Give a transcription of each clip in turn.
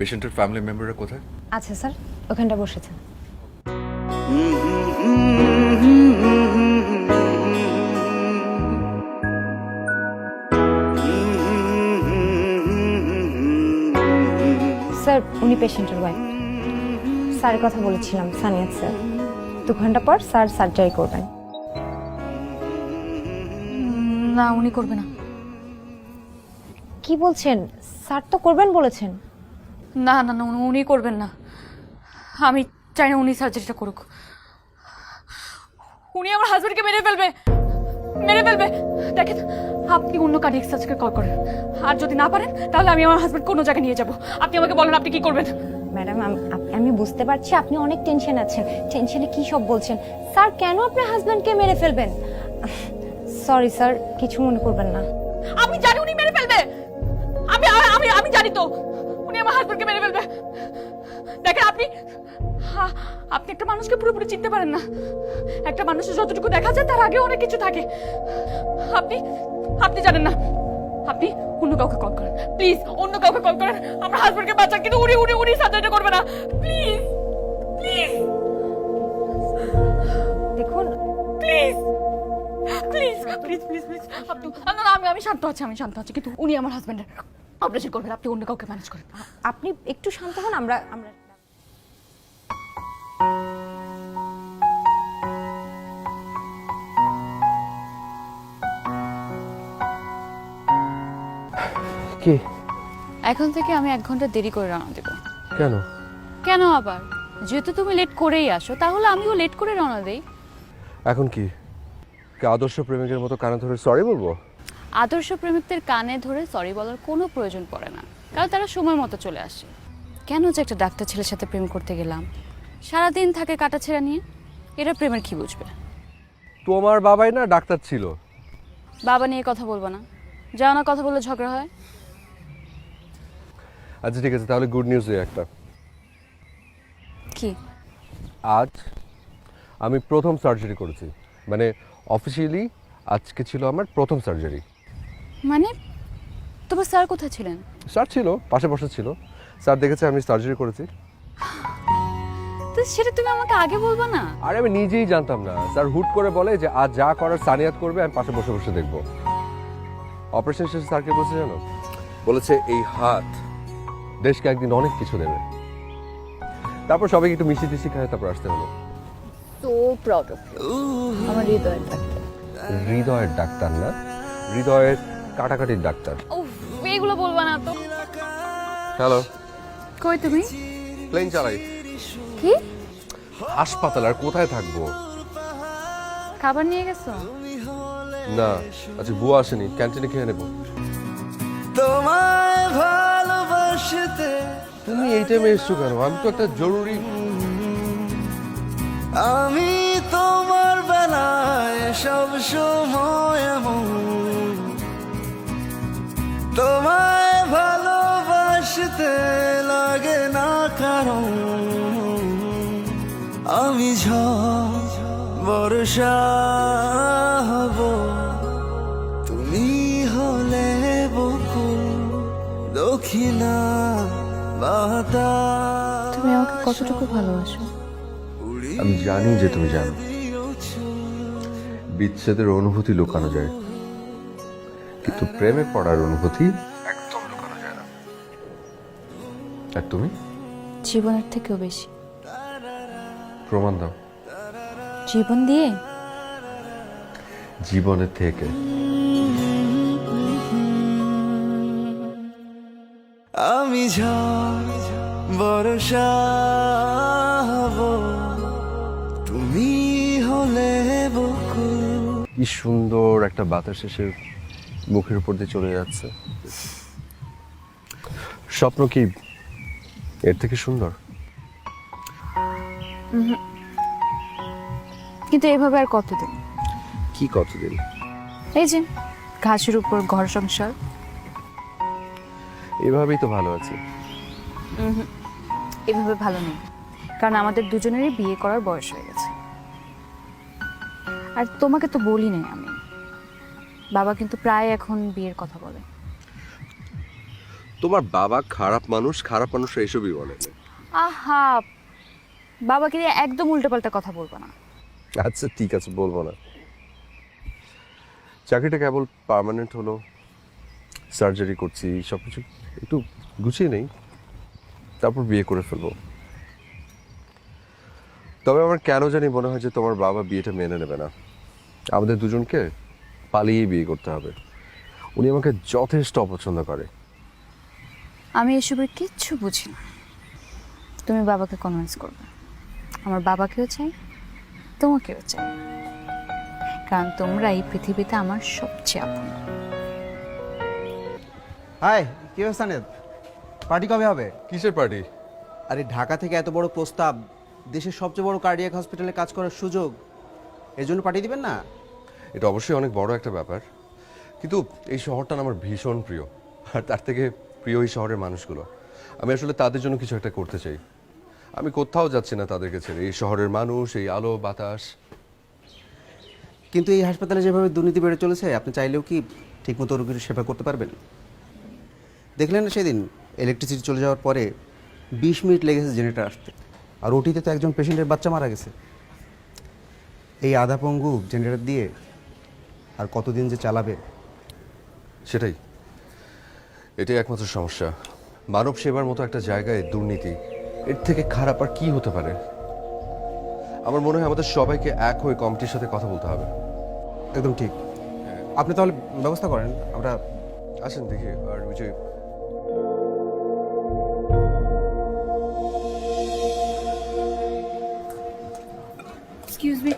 পেশেন্টের ফ্যামিলি মেম্বাররা কোথায়? আচ্ছা স্যার ওখানটা বসেছেন। স্যার উনি পেশেন্টের ওয়াইফ স্যারের কথা বলেছিলাম সানিয়াত স্যার। দু ঘণ্টা পর স্যার সার্জারি করবেন। না উনি করবে না। কি বলছেন? স্যার তো করবেন বলেছেন। না না না উনি- করবেন না। আমি চাই না উনি সার্জারিটা করুক। উনি আমার হাজবেন্ডকে মেরে ফেলবে। মেরে ফেলবে। দেখেন আপনি অন্য কার্ডিয়াক সার্জকে কল করেন। আর যদি না পারেন তাহলে আমি আমার হাজবেন্ড কোনো জায়গায় নিয়ে যাব। আপনি আমাকে বলেন আপনি কি করবেন? ম্যাডাম আম- বুঝতে পারছি আপনি অনেক টেনশন আছেন। টেনশনে কি সব বলছেন? স্যার কেন আপনার হাজব্যান্ডকে মেরে ফেলবেন? সরি স্যার কিছু মনে করবেন না। আমি জানি উনি মেরে ফেলবে। আমি আমি আমি জানি তো। আমার হাজবেন্ডকে মেরে ফেলবে। দেখেন আপনি? আপনি একটা মানুষকে পুরোপুরি চিনতে পারেন না। একটা মানুষের যতটুকু দেখা যায়, তার আগে অনেক কিছু থাকে। আপনি আপনি জানেন না। আপনি অন্য কাউকে কল করেন। প্লিজ অন্য কাউকে কল করেন। আমার হাজবেন্ডকে বাঁচান, কিন্তু উনি উনি উনি সার্জারিটা করবে না। প্লিজ প্লিজ দেখুন please please please please please আপনি না আমি আমি শান্ত আছি, আমি শান্ত আছি, কিন্তু উনি আমার হাজবেন্ডের অপারেশন করবেন আপনি অন্য কাউকে ম্যানেজ করেন। আপনি একটু শান্ত হন আমরা আমরা কি? এখন থেকে আমি এক ঘণ্টা দেরি করে রওনা দেব। কেন? কেন আবার? যেহেতু তুমি লেট করেই আসো তাহলে আমিও লেট করে রওনা দেই। এখন কি? কি আদর্শ প্রেমিকের মতো কানে ধরে সরি বলব? আদর্শ প্রেমিকদের কানে ধরে সরি বলার কোনো প্রয়োজন পড়ে না। কারণ তারা সময় মতো চলে আসে। কেন যে একটা ডাক্তার ছেলের সাথে প্রেম করতে গেলাম? সারাদিন থাকে কাটা ছেঁড়া নিয়ে। এরা প্রেমের কি বুঝবে? তোমার বাবাই না ডাক্তার ছিল? বাবা নিয়ে কথা বলব না। যাও না কথা বললে ঝগড়া হয়। আচ্ছা ঠিক আছে তাহলে গুড নিউজ একটা। কি? আজ আমি প্রথম সার্জারি করেছি। মানে অফিসিয়ালি আজকে ছিল আমার প্রথম সার্জারি মানে তোমার স্যার কোথায় ছিলেন? স্যার ছিল পাশে বসে ছিল। স্যার দেখেছে আমি সার্জারি করেছি। তো সেটা তুমি আমাকে আগে বলবা না? আরে আমি নিজেই জানতাম না। স্যার হুট করে বলে যে আজ যা করার সানিয়াত করবে আমি পাশে বসে বসে দেখব। অপারেশন শেষে স্যারকে বলছে জানো? বলেছে এই হাত দেশকে একদিন অনেক কিছু দেবে। তারপর সবাইকে একটু মিষ্টি টিষ্টি খায় তারপর আসতে হলো। সো প্রাউড অফ আমার হৃদয়ের ডাক্তার। হৃদয়ের ডাক্তার না? হৃদয়ের কাটাকাটির ডাক্তার। ও এইগুলো বলবা না তো। হ্যালো। কই তুমি? প্লেন চালাই। কি? হাসপাতাল আর কোথায় থাকব? খাবার নিয়ে গেছো? না আচ্ছা বুয়া আসেনি ক্যান্টিনে খেয়ে নেব। তোমায় ভালোবাসতে তুমি এই টাইমে এসছো কেন? আমি তো একটা জরুরি আমি তোমার বেলায় সব সময় ভালোবাসতে লাগে না কারণ আমি ঝড় বর্ষা হব। তুমি হলে বকুল দক্ষিণা বাতাস। তুমি আমাকে কতটুকু ভালোবাসো? আমি জানি যে তুমি জানো। বিচ্ছেদের অনুভূতি লুকানো যায়। কিন্তু প্রেমে পড়ার অনুভূতি আর তুমি? জীবনের থেকেও বেশি। প্রমাণ দাও। জীবন দিয়ে? জীবনের থেকে। আমি ঝড় বর্ষা হব তুমি হলে বকুল। কি সুন্দর একটা বাতাস এসে মুখের উপর দিয়ে চলে যাচ্ছে। স্বপ্ন কি এর থেকে সুন্দর। কিন্তু এভাবে আর কতদিন? কি কতদিন? এই যে ঘাসের উপর ঘর সংসার। এভাবেই তো ভালো আছি। এভাবে ভালো নেই কারণ আমাদের দুজনেরই বিয়ে করার বয়স হয়ে গেছে। আর তোমাকে তো বলি নাই আমি। বাবা কিন্তু প্রায় এখন বিয়ের কথা বলে। তোমার বাবা খারাপ মানুষ খারাপ মানুষরা এসবই বলে। আহা বাবাকে দিয়ে একদম উল্টোপাল্টা কথা বলব না। আচ্ছা ঠিক আছে বলব না। চাকরিটা কেবল পার্মানেন্ট হলো সার্জারি করছি সব কিছু একটু গুছিয়ে নেই তারপর বিয়ে করে ফেলব। তবে আমার কেন জানি মনে হয় যে তোমার বাবা বিয়েটা মেনে নেবে না। আমাদের দুজনকে পালিয়ে বিয়ে করতে হবে। উনি আমাকে যথেষ্ট অপছন্দ করে। আমি এসবের কিচ্ছু বুঝি না। তুমি বাবাকে কনভিন্স করবে। আমার বাবাকেও চাই তোমাকেও চাই। কারণ তোমরা এই পৃথিবীতে আমার সবচেয়ে আপন। হাই কি অবস্থা নেদ? পার্টি কবে হবে? কিসের পার্টি? আরে ঢাকা থেকে এত বড় প্রস্তাব দেশের সবচেয়ে বড় কার্ডিয়াক হসপিটালে কাজ করার সুযোগ এর জন্য পাঠিয়ে দিবেন না? এটা অবশ্যই অনেক বড় একটা ব্যাপার। কিন্তু এই শহরটা আমার ভীষণ প্রিয়। আর তার থেকে প্রিয় এই শহরের মানুষগুলো আমি আসলে তাদের জন্য কিছু একটা করতে চাই। আমি কোথাও যাচ্ছি না তাদেরকে ছেড়ে এই শহরের মানুষ এই আলো বাতাস। কিন্তু এই হাসপাতালে যেভাবে দুর্নীতি বেড়ে চলেছে আপনি চাইলেও কি ঠিকমতো রোগীর সেবা করতে পারবেন? দেখলেন না সেদিন ইলেকট্রিসিটি চলে যাওয়ার পরে বিশ মিনিট লেগেছে জেনারেটর আসতে। আর ওটিতে তো একজন পেশেন্টের বাচ্চা মারা গেছে। এই আধা পঙ্গু জেনারেটর দিয়ে আর কতদিন যে চালাবে সেটাই। এটাই একমাত্র সমস্যা। মানব সেবার মতো একটা জায়গায় দুর্নীতি এর থেকে খারাপ আর কি হতে পারে? আমার মনে হয় আমাদের সবাইকে এক হয়ে কমিটির সাথে কথা বলতে হবে। একদম ঠিক। আপনি তাহলে ব্যবস্থা করেন আমরা আসেন দেখি আর ওই যে এক্সকিউজ মি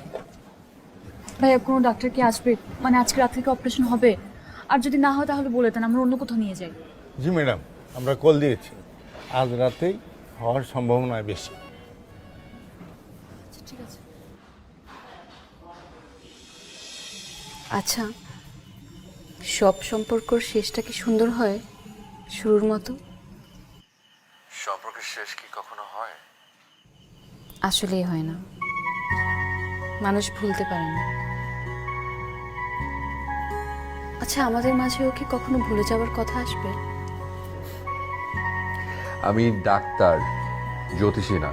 ভাইয়া কোনো ডাক্তার কি আসবে? মানে আজকে রাত থেকে অপারেশন হবে? আর যদি না হয় তাহলে বলে দেন আমরা অন্য কোথাও নিয়ে যাই। জি ম্যাডাম আমরা কল দিয়েছি। আজ রাতেই হওয়ার সম্ভাবনা বেশি। ঠিক আছে। আচ্ছা সব সম্পর্কর শেষটা কি সুন্দর হয়? শুরুর মতো? সম্পর্কের শেষ কি কখনো হয়? আসলেই হয় না। মানুষ ভুলতে পারে না। আচ্ছা আমাদের মাঝেও কি কখনো ভুলে যাওয়ার কথা আসবে? আমি ডাক্তার জ্যোতিষী না।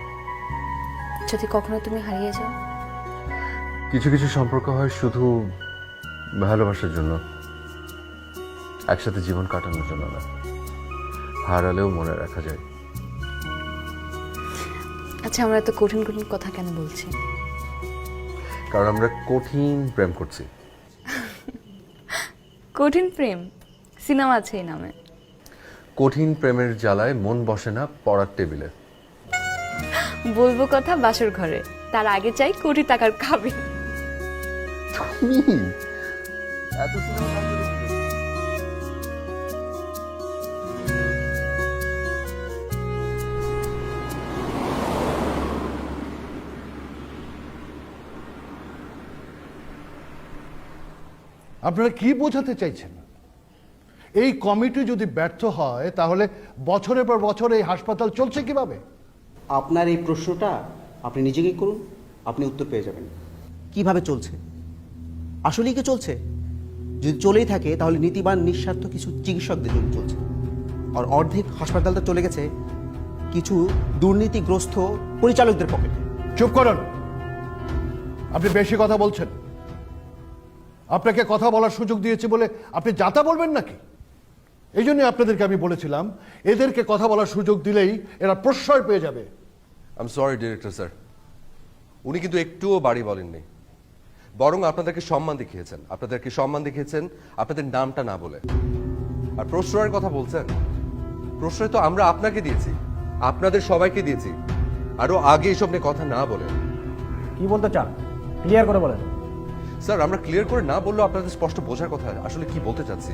যদি কখনো তুমি হারিয়ে যাও? কিছু কিছু সম্পর্ক হয় শুধু ভালোবাসার জন্য একসাথে জীবন কাটানোর জন্য না। হারালেও মনে রাখা যায়। আচ্ছা আমরা এত কঠিন কঠিন কথা কেন বলছি? কারণ আমরা কঠিন প্রেম করছি। কঠিন প্রেম সিনেমা আছে এই নামে। কঠিন প্রেমের জ্বালায় মন বসে না পড়ার টেবিলে। বলব কথা বাসর ঘরে তার আগে চাই কোটি টাকার খাবে তুমি! এত সিনেমা আপনারা কি বোঝাতে চাইছেন? এই কমিটি যদি ব্যর্থ হয় তাহলে বছরের পর বছর এই হাসপাতাল চলছে কীভাবে? আপনার এই প্রশ্নটা আপনি নিজেকেই করুন আপনি উত্তর পেয়ে যাবেন। কীভাবে চলছে? আসলেই কি চলছে? যদি চলেই থাকে তাহলে নীতিবান নিঃস্বার্থ কিছু চিকিৎসকদের জন্য চলছে। আর অর্ধেক হাসপাতালটা চলে গেছে কিছু দুর্নীতিগ্রস্ত পরিচালকদের পকেটে। চুপ করুন। আপনি বেশি কথা বলছেন। আপনাকে কথা বলার সুযোগ দিয়েছি বলে আপনি যাতা বলবেন নাকি? এই জন্যই আপনাদেরকে আমি বলেছিলাম এদেরকে কথা বলার সুযোগ দিলেই এরা প্রশ্রয় পেয়ে যাবে। আম সরি ডিরেক্টর স্যার উনি কিন্তু একটুও বাড়ি বলেননি। বরং আপনাদেরকে সম্মান দেখিয়েছেন। আপনাদেরকে সম্মান দেখিয়েছেন আপনাদের নামটা না বলে। আর প্রশ্রয়ের কথা বলছেন? প্রশ্রয় তো আমরা আপনাকে দিয়েছি আপনাদের সবাইকে দিয়েছি। আরও আগে এসব নিয়ে কথা না বলে। কি বলতে চান? ক্লিয়ার করে বলেন। স্যার, আমরা ক্লিয়ার করে না বললেও আপনাদের স্পষ্ট বোঝার কথা। আসলে কি বলতে চাচ্ছি?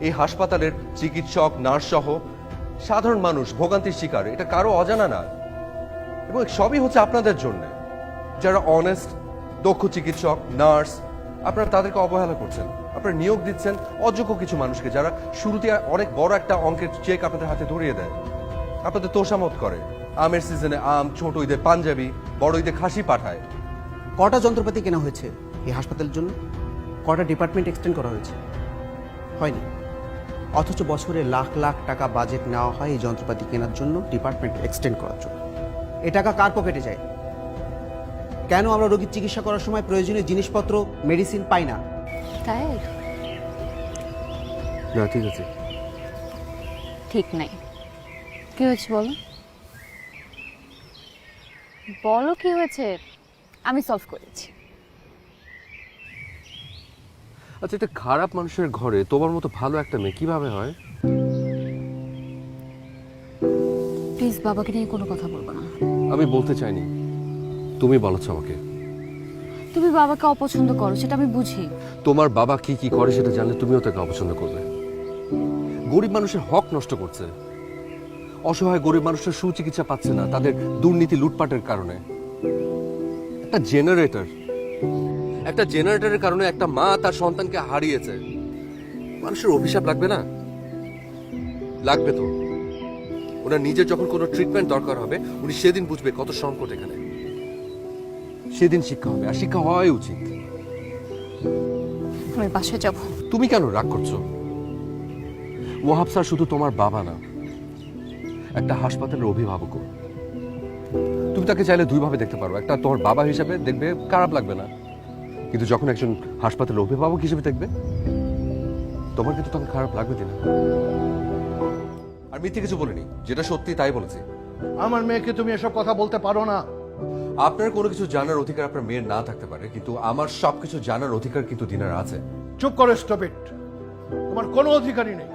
এই হাসপাতালের চিকিৎসক নার্স সহ সাধারণ মানুষ, ভোগান্তির শিকার, এটা কারও অজানা না। এবং সবই হচ্ছে আপনাদের জন্য। যারা অনেস্ট দক্ষ চিকিৎসক, নার্স, আপনারা তাদেরকে অবহেলা করছেন। আপনারা নিয়োগ দিচ্ছেন অযোগ্য কিছু মানুষকে যারা শুরুতে অনেক বড় একটা অঙ্কের চেক আপনাদের হাতে ধরিয়ে দেয়। আপনাদের তোষামত করে। আমের সিজনে আম, ছোট ঈদে পাঞ্জাবি, বড় ঈদে খাসি পাঠায়। কটা যন্ত্রপাতি কেনা হয়েছে? এই হাসপাতালের জন্য কটা ডিপার্টমেন্ট এক্সটেন্ড করা হয়েছে। হয়নি। অথচ বছরে লাখ লাখ টাকা বাজেট নেওয়া হয় এই যন্ত্রপাতি কেনার জন্য ডিপার্টমেন্ট এক্সটেন্ড করার জন্য। এ টাকা কার পকেটে যায়? কেন আমরা রোগীর চিকিৎসা করার সময় প্রয়োজনীয় জিনিসপত্র মেডিসিন পাই না? তাই? না ঠিক আছে। ঠিক নাই। কি হয়েছে বলো? বলো কি হয়েছে? আমি সলভ করেছি। আচ্ছা এটা খারাপ মানুষের ঘরে তোমার মতো ভালো একটা মেয়ে কীভাবে হয়? প্লিজ বাবাকে নিয়ে কোনো কথা বলব না। আমি বলতে চাইনি। তুমি বলেছ আমাকে। তুমি বাবাকে অপছন্দ করো সেটা আমি বুঝি। তোমার বাবা কি কি করে সেটা জানলে তুমিও তাকে অপছন্দ করবে। গরিব মানুষের হক নষ্ট করছে। অসহায় গরিব মানুষের সুচিকিৎসা পাচ্ছে না তাদের দুর্নীতি লুটপাটের কারণে। একটা জেনারেটর একটা জেনারেটরের কারণে একটা মা তার সন্তানকে হারিয়েছে। মানুষের অভিশাপ লাগবে না? লাগবে তো। ওনার নিজের যখন কোনো ট্রিটমেন্ট দরকার হবে উনি সেদিন বুঝবে কত সংকট এখানে। সেদিন শিক্ষা হবে আর শিক্ষা হওয়াই উচিত। আমি বাসায় যাব। তুমি কেন রাগ করছ? ওয়াহাব স্যার শুধু তোমার বাবা না একটা হাসপাতালের অভিভাবকও। তুমি তাকে চাইলে দুইভাবে দেখতে পারো। একটা তোমার বাবা হিসেবে দেখবে খারাপ লাগবে না। কিন্তু যখন একজন হাসপাতালের অভিভাবক হিসেবে দেখবে তোমার কিন্তু তখন খারাপ লাগবে দিনা। আর মিথ্যে কিছু বলিনি যেটা সত্যি তাই বলেছি। আমার মেয়েকে তুমি এসব কথা বলতে পারো না। আপনার কোনো কিছু জানার অধিকার আপনার মেয়ের না থাকতে পারে কিন্তু আমার সবকিছু জানার অধিকার কিন্তু দিনার আছে। চুপ করে স্টপিট তোমার কোনো অধিকারই নেই।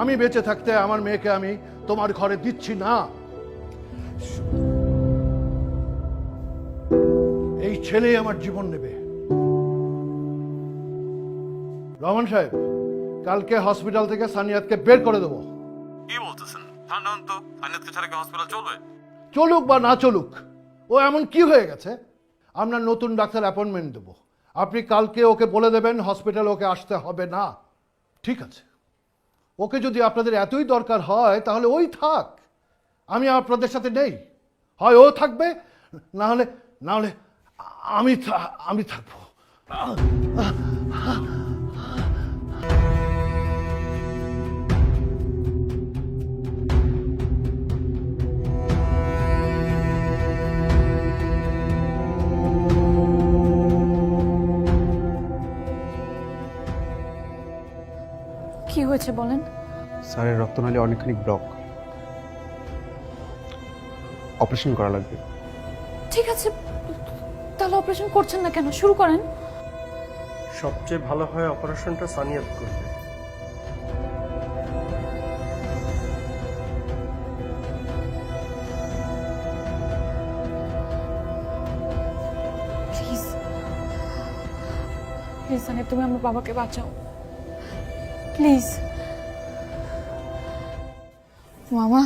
আমি বেঁচে থাকতে আমার মেয়েকে আমি তোমার ঘরে দিচ্ছি না। ছেলেই আমার জীবন নেবে। রহমান সাহেব কালকে হসপিটাল থেকে সানিয়াতকে বের করে দেবো। কি বলতেছেন? ঠান্ডা তো সানিয়াদকে ছাড়া কি হসপিটাল চলবে? চলুক বা না চলুক ও এমন কি হয়ে গেছে? আমরা নতুন ডাক্তার অ্যাপয়েন্টমেন্ট দেব। আপনি কালকে ওকে বলে দেবেন হসপিটাল ওকে আসতে হবে না। ঠিক আছে। ওকে যদি আপনাদের এতই দরকার হয় তাহলে ওই থাক। আমি আপনাদের সাথে নেই। হয় ও থাকবে না হলে না হলে আমি আমি থাকব। কি হয়েছে বলেন? স্যারের রক্তনালী অনেকখানি ব্লক। অপারেশন করা লাগবে। ঠিক আছে তাহলে অপারেশন করছেন না কেন? শুরু করেন। সবচেয়ে ভালো হয় অপারেশনটা সানিয়াত করবে প্লিজ প্লিজ সানিয়া তুমি আমার বাবাকে বাঁচাও। প্লিজ মামা।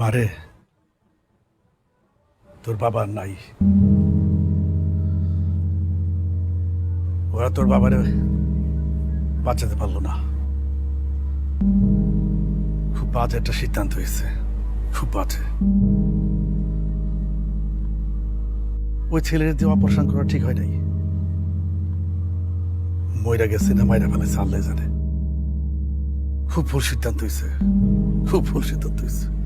মারে। তোর বাবা নাই। ওরা তোর বাবারে বাঁচাতে পারল না। খুব বাজে একটা সিদ্ধান্ত হয়েছে। খুব বাজে। ওই ছেলের দিয়ে অপারেশন করা ঠিক হয় নাই। ময়রা গেছে না মাইরা ফেলেছে আল্লাহ জানে। খুব ভুল সিদ্ধান্ত হয়েছে। খুব ভুল সিদ্ধান্ত হয়েছে।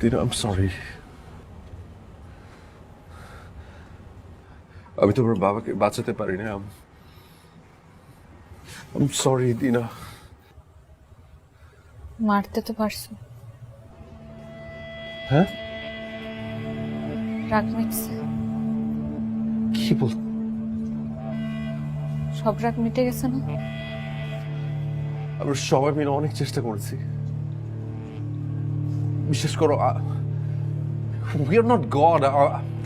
দিনা আম সরি আমি তোমার বাবাকে বাঁচাতে পারি না আম সরি দিনা মারতে তো পারছ হ্যাঁ রাগ মিটছে কি বল সব রাগ মিটে গেছে না আমরা সবাই মিলে অনেক চেষ্টা করেছি বিশেষ করো উই আর নট গড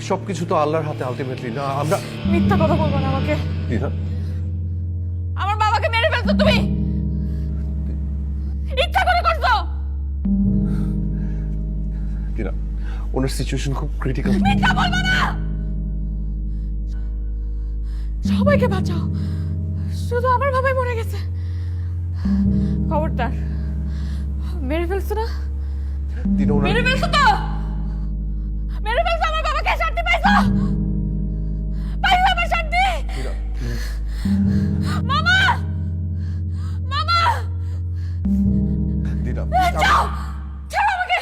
সবকিছু তো আল্লাহর হাতে আলটিমেটলি না আমরা মিথ্যা কথা বলব না আমাকে। আমার বাবাকে মেরে ফেলছো তুমি! ইচ্ছা করে করছ! দিনা ওনার সিচুয়েশন খুব ক্রিটিক্যাল মিথ্যা বলব না! সবাইকে বাঁচাও। শুধু আমার বাবাই মরে গেছে। খবরদার মেরে ফেলছো না? দিনা ওনার মেরে ফেলছো তো? মেরে ফেলছো? আমার বাবাকে শান্তি পাইছো? পাইছো আমার শান্তি? মামা! মামা! দিনা যাও! ছাড়ো আমাকে!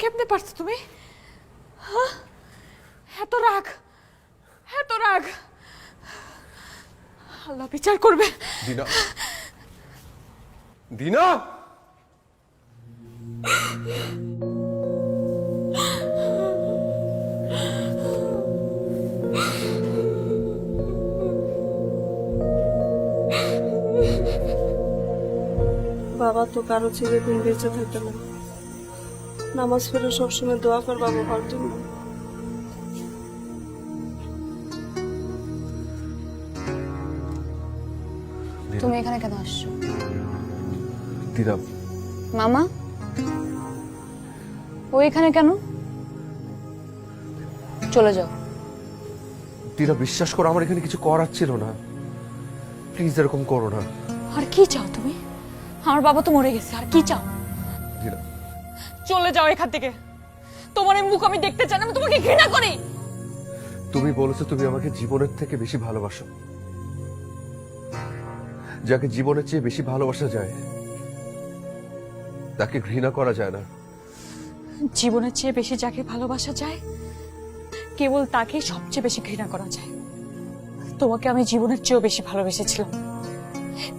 কেমনে পারছ তুমি? হ্যাঁ? এত রাগ! এত রাগ! আল্লাহ বিচার করবে। দিনা। দিনা! বাবা তো কারও চিরদিন বেঁচে থাকতে না। নামাজ পড়ে সবসময় দোয়া কর বাবা হওয়ার জন্য। তুমি এখানে কেন আসছো? দিনা মামা? এখানে কেন? চলে যাও। দিনা বিশ্বাস করো আমার এখানে কিছু করার ছিল না। প্লিজ এরকম করো না। আর কি চাও তুমি? আমার বাবা তো মরে গেছে আর কি চাও? চলে যাও এখান থেকে। তোমার এই মুখ আমি দেখতে চাই না আমি তোমাকে ঘৃণা করি। তুমি বলেছ তুমি আমাকে জীবনের থেকে বেশি ভালোবাসো। যাকে জীবনের চেয়ে বেশি ভালোবাসা যায় তাকে ঘৃণা করা যায় না। জীবনের চেয়ে বেশি যাকে ভালোবাসা যায় কেবল তাকেই সবচেয়ে বেশি ঘৃণা করা যায়। তোমাকে আমি জীবনের চেয়েও বেশি ভালোবেসেছিলাম।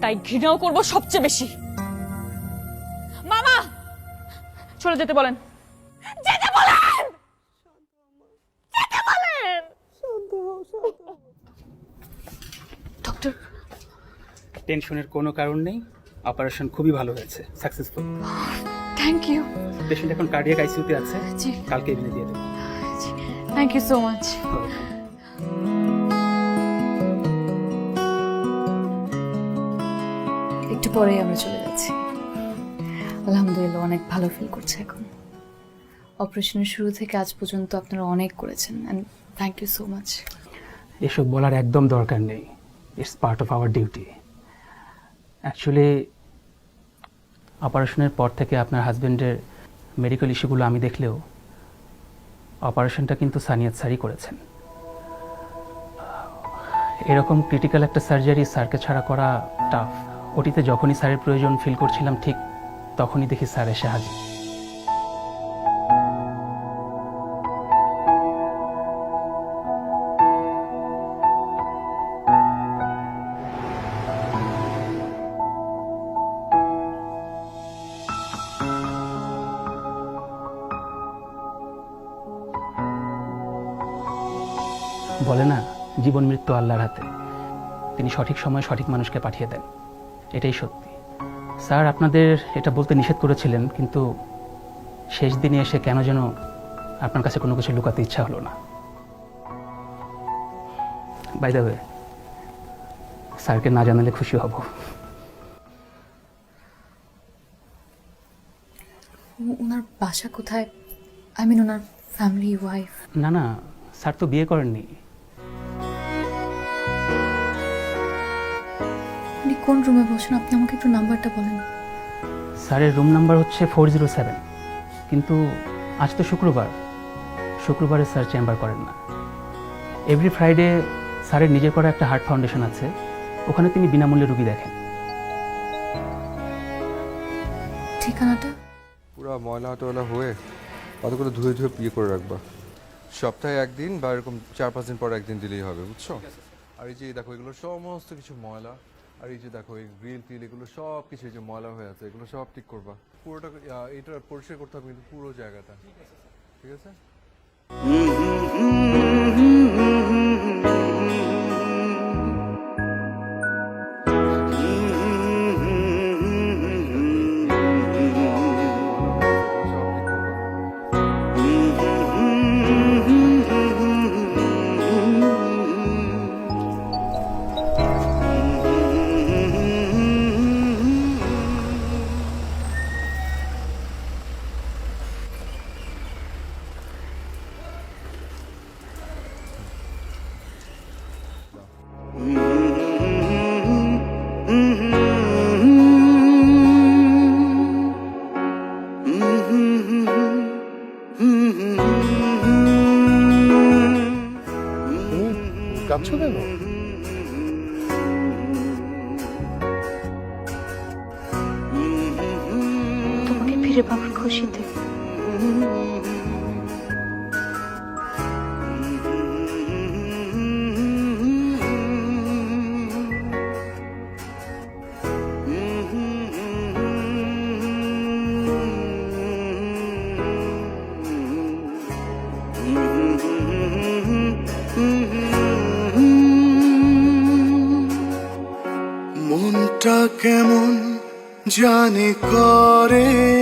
তাই ঘৃণাও করব সবচেয়ে বেশি। মামা! চলে যেতে বলেন। যেতে বলেন! যেতে বলেন! ডক্টর। টেনশনের কোনো কারণ নেই। অপারেশন খুবই ভালো হয়েছে। সাকসেসফুল। থ্যাংক ইউ পেশেন্ট এখন কার্ডিয়াক আইসিইউতে আছে। জি। কালকে এনে দিয়ে দেবো। থ্যাংক ইউ সো মাচ একটু পরেই আমরা চলে যাচ্ছি। আলহামদুলিল্লাহ অনেক ভালো ফিল করছে এখন। অপারেশনের শুরু থেকে আজ পর্যন্ত আপনারা অনেক করেছেন and thank you so much এসব বলার একদম দরকার নেই। It's part of our duty actually অপারেশনের পর থেকে আপনার হাজবেন্ডের মেডিকেল ইস্যুগুলো আমি দেখলেও অপারেশনটা কিন্তু সানিয়াত স্যারই করেছেন। এরকম ক্রিটিক্যাল একটা সার্জারি স্যারকে ছাড়া করা টাফ ওটিতে যখনই স্যারের প্রয়োজন ফিল করছিলাম, ঠিক তখনই দেখি স্যার এসে হাজির। মৃত্যু আল্লাহর হাতে। তিনি সঠিক সময়ে সঠিক মানুষকে পাঠিয়ে দেন। এটাই সত্যি। স্যার আপনাদের এটা বলতে নিষেধ করেছিলেন কিন্তু শেষ দিনে এসে কেন যেন আপনার কাছে কোনো কিছু লুকাতে ইচ্ছা হলো না। বাই দ্য ওয়ে স্যারকে না জানালে খুশি হব। ওনার বাসা কোথায়? আই মিন ওনার ফ্যামিলি ওয়াইফ না না স্যার তো বিয়ে করেননি। কোন রুমে বসেন? আপনি আমাকে একটু নাম্বারটা বলেন। স্যারের রুম নাম্বার হচ্ছে ফোর জিরো সেভেন। কিন্তু আজ তো শুক্রবার। শুক্রবারে স্যার চেম্বার করেন না। এভরি ফ্রাইডে স্যারের নিজের করা একটা হার্ট ফাউন্ডেশন আছে। ওখানে তিনি বিনামূল্যে রুগী দেখেন। ঠিকানাটা? পুরো ময়লা টয়লা হয়ে কত করে ধুয়ে ধুয়ে বিয়ে করে রাখবা। সপ্তাহে একদিন বা এরকম চার পাঁচ দিন পর একদিন দিলেই হবে বুঝছ? আর এই যে দেখো এগুলো সমস্ত কিছু ময়লা। আর এই যে দেখো, এই গ্রিল টিল এগুলো সব কিছু যে ময়লা হয়ে আছে, এগুলো সব ঠিক করবা। পুরোটা এটা পরিষ্কার করতে হবে কিন্তু পুরো জায়গাটা। ঠিক আছে ঠিক আছে ফিরে পাওয়ার খুশিতে মনটা কেমন জানে করে?